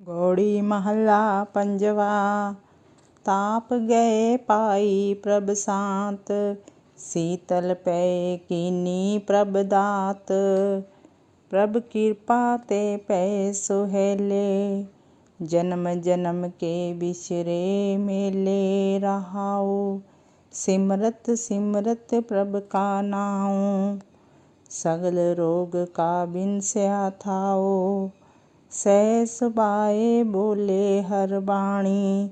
ਗੌੜੀ ਮਹੱਲਾ ਪੰਜਵਾ, ਤਾਪ ਗਏ ਪਾਈ ਪ੍ਰਭ ਸਾਤ, ਸੀਤਲ ਪਏ ਕੀਨੀ ਪ੍ਰਭ ਦਾਤ। ਪ੍ਰਭ ਕਿਰਪਾ ਤੇ ਪਏ ਸੁਹੇਲੇ, ਜਨਮ ਜਨਮ ਕੇ ਬਿਸਰੇ ਮੇਲੇ ਰਹਾਉ ਸਿਮਰਤ ਸਿਮਰਤ ਪ੍ਰਭ ਕਾ ਨਾਉ, ਸਗਲ ਰੋਗ ਕਾ ਬਿਨਸਿਆ ਥਾਉ ਸਹਿ ਸੁਭਾਏ ਬੋਲੇ ਹਰ ਬਾਣੀ,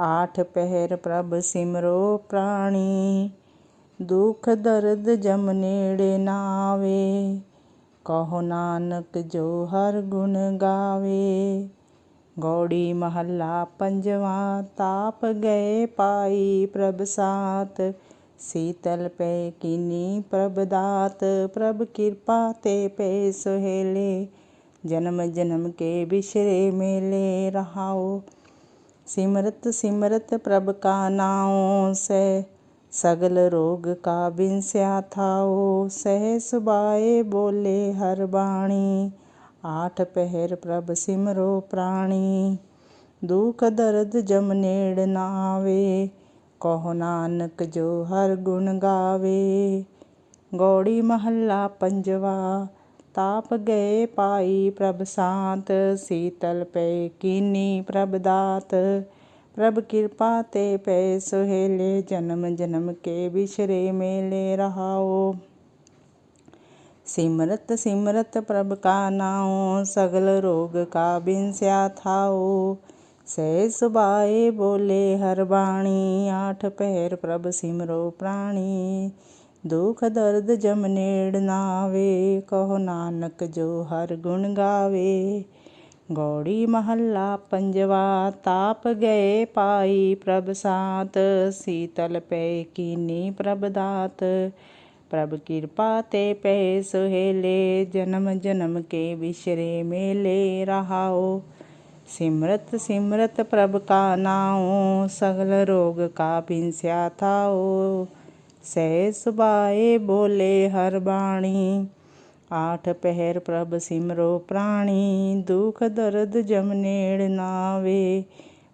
ਆਠ ਪਹਿਰ ਪ੍ਰਭ ਸਿਮਰੋ ਪ੍ਰਾਣੀ। ਦੁਖ ਦਰਦ ਜਮ ਨੇੜੇ ਨਾ ਆਵੇ, ਕਹੋ ਨਾਨਕ ਜੋ ਹਰ ਗੁਣ ਗਾਵੇ। ਗੌੜੀ ਮਹੱਲਾ ਪੰਜਵਾ, ਤਾਪ ਗਏ ਪਾਈ ਪ੍ਰਭ ਸਾਤ। ਸੀਤਲ ਪੈ ਕੀਨੀ ਪ੍ਰਭ ਦਾਤ, ਪ੍ਰਭ ਕਿਰਪਾ ਤੇ ਪੈ ਸੁਹੇਲੇ। ਜਨਮ ਜਨਮ ਕੇ ਬਿਸਰੇ ਮੇਲੇ ਰਹਾਉ ਸਿਮਰਤ ਸਿਮਰਤ ਪ੍ਰਭ ਕਾ ਨਾਉ, ਸਹਿ ਸਗਲ ਰੋਗ ਕਾ ਬਿਨਸਿਆ ਥਾਉ, ਸਹਿ ਸੁਭਾਏ ਬੋਲੇ ਹਰ ਬਾਣੀ, ਆਠ ਪਹਿਰ ਪ੍ਰਭ ਸਿਮਰੋ ਪ੍ਰਾਣੀ। ਦੁਖ ਦਰਦ ਜਮ ਨੇੜ ਨਾ ਆਵੇ, ਕਹੋ ਨਾਨਕ ਜੋ ਹਰ ਗੁਣ ਗਾਵੇ। ਗੌੜੀ ਮਹੱਲਾ ਪੰਜਵਾ ਤਾਪ ਗਏ ਪਾਈ ਪ੍ਰਭ ਸਾਤ, ਸੀਤਲ ਪਏ ਕੀਨੀ ਪ੍ਰਭ ਦਾਤ। ਪ੍ਰਭ ਕਿਰਪਾ ਤੇ ਪਏ ਸੁਹੇਲੇ, ਜਨਮ ਜਨਮ ਕੇ ਬਿਸਰੇ ਮੇਲੇ ਰਹਾਓ। ਸਿਮਰਤ ਸਿਮਰਤ ਪ੍ਰਭ ਕਾ ਨਾਉ, ਸਗਲ ਰੋਗ ਕਾ ਬਿਨਸਿਆ ਥਾਉ। ਸਹਿ ਸੁਭਾਏ ਬੋਲੇ ਹਰ ਬਾਣੀ, ਆਠ ਪਹਿਰ ਪ੍ਰਭ ਸਿਮਰੋ ਪ੍ਰਾਣੀ। ਦੁਖ ਦਰਦ ਜਮ ਨੇੜ ਨਾ ਆਵੇ, ਕਹੋ ਨਾਨਕ ਜੋ ਹਰ ਗੁਣ ਗਾਵੇ। ਗੌੜੀ ਮਹੱਲਾ ਪੰਜਵਾ, ਤਾਪ ਗਏ ਪਾਈ ਪ੍ਰਭ ਸਾਤ, ਸੀਤਲ ਪੈ ਕੀਨੀ ਪ੍ਰਭ ਦਾਤ। ਪ੍ਰਭ ਕਿਰਪਾ ਤੇ ਪੈ ਸੁਹੇਲੇ, ਜਨਮ ਜਨਮ ਕੇ ਵਿਸ਼ਰੇ ਮੇਲੇ ਰਹਾਓ। ਸਿਮਰਤ ਸਿਮਰਤ ਪ੍ਰਭ ਕਾ ਨਾਉ, ਸਗਲ ਰੋਗ ਕਾ ਬਿਨਸਿਆ ਥਾਓ। ਸਹਿ ਸੁਭਾਏ ਬੋਲੇ ਹਰ ਬਾਣੀ। ਆਠ ਪਹਿਰ ਪ੍ਰਭ ਸਿਮਰੋ ਪ੍ਰਾਣੀ, ਦੁਖ ਦਰਦ ਜਮ ਨੇੜ ਨਾ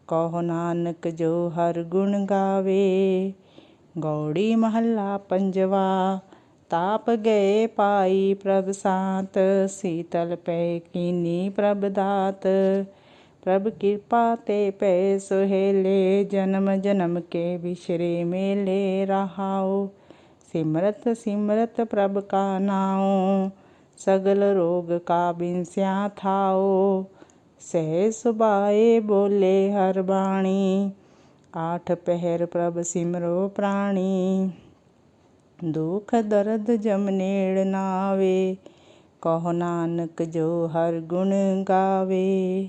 ਕਹੋ ਨਾਨਕ ਜੋ ਹਰ ਗੁਣ ਗਾਵੇ। ਗੌੜੀ ਮਹੱਲਾ ਪੰਜਵਾ, ਤਾਪ ਗਏ ਪਾਈ ਪ੍ਰਭ ਸਾਤ। ਸੀਤਲ ਪੈ ਕੀਨੀ ਪ੍ਰਭ ਦਾਤ। ਪ੍ਰਭ ਕਿਰਪਾ ਤੇ ਪੈ ਸੁਹੇਲੇ ਜਨਮ ਜਨਮ ਕੇ ਬਿਸਰੇ ਮੇਲੇ ਰਹਾਓ। ਸਿਮਰਤ ਸਿਮਰਤ ਪ੍ਰਭ ਕਾ ਨਾਉ ਸਗਲ ਰੋਗ ਕਾ ਬਿਨਸਿਆ ਥਾਉ ਸਹਿ ਸੁਭਾਏ ਬੋਲੇ ਹਰ ਬਾਣੀ, ਆਠ ਪਹਿਰ ਪ੍ਰਭ ਸਿਮਰੋ ਪ੍ਰਾਣੀ। ਦੁਖ ਦਰਦ ਜਮਨੇੜ ਨਾ ਕਹੋ ਨਾਨਕ ਜੋ ਹਰ ਗੁਣ ਗਾਵੇ।